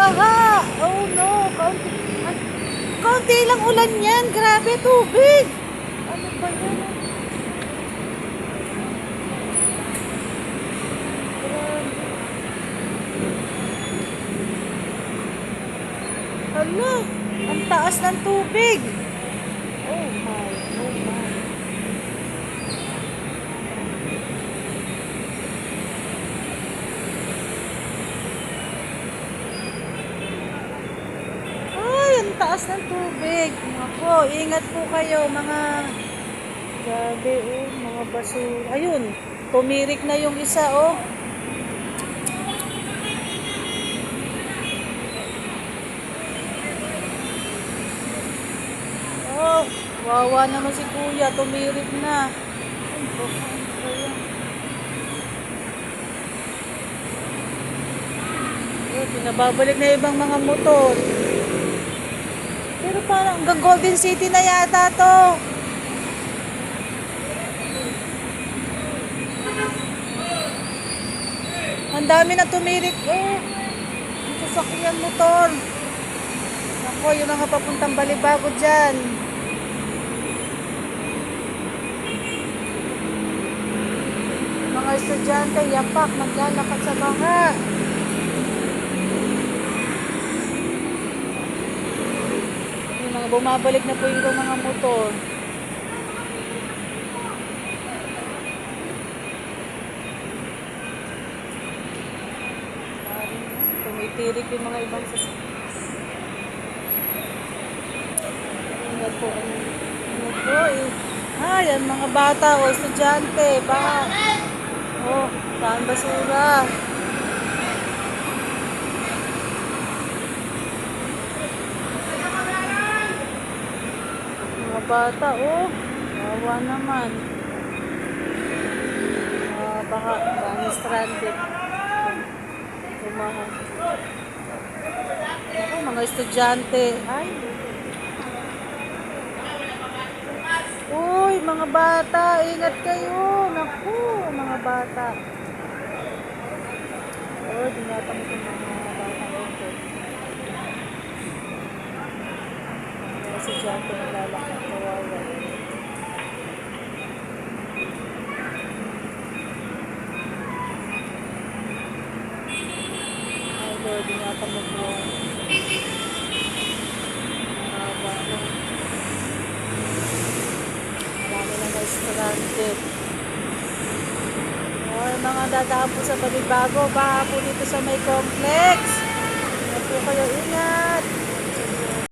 baha. Oh no, kaunti. Kaunti lang ulan yan. Grabe, tubig. Ano ba yan? Hala, ang taas ng tubig. Oh my, oh my. Ay, ang taas ng tubig. Ako, ingat po kayo mga Grabe oh, mga basura. Ayun, tumirik na yung isa oh. Oh, wawa naman si kuya, tumirik na. Oh, pinababalik na ibang mga motor. Parang hanggang Golden City na yata to. Ang dami na tumirik eh. Ang sasakyan motor. Ako, yung mga papuntang balibago dyan. Mga estudyante, yapak, naglalakad sa baha. Yung mga bumabalik na po yung mga motor. Tumitirik yung mga ibang sasakyan. Ingat po. Ingat po eh. Ay, ang mga bata o estudyante. Baka. Oh, saan basura? Mga bata, oh. Wawa naman. Ah, baka, baka stranded. Tumahan. Ako, mga estudyante. Ay. Uy, mga bata, ingat kayo. Naku, mga bata. Oh, dinatang ko mga bata estudyante naglalakad. Kawawa. pwede nga ata magbuhay. Mahaba na. Marami ng restaurante. Oh, mga dadaan po sa Balibago, baka po dito sa may complex. Huwag po kayo ingat.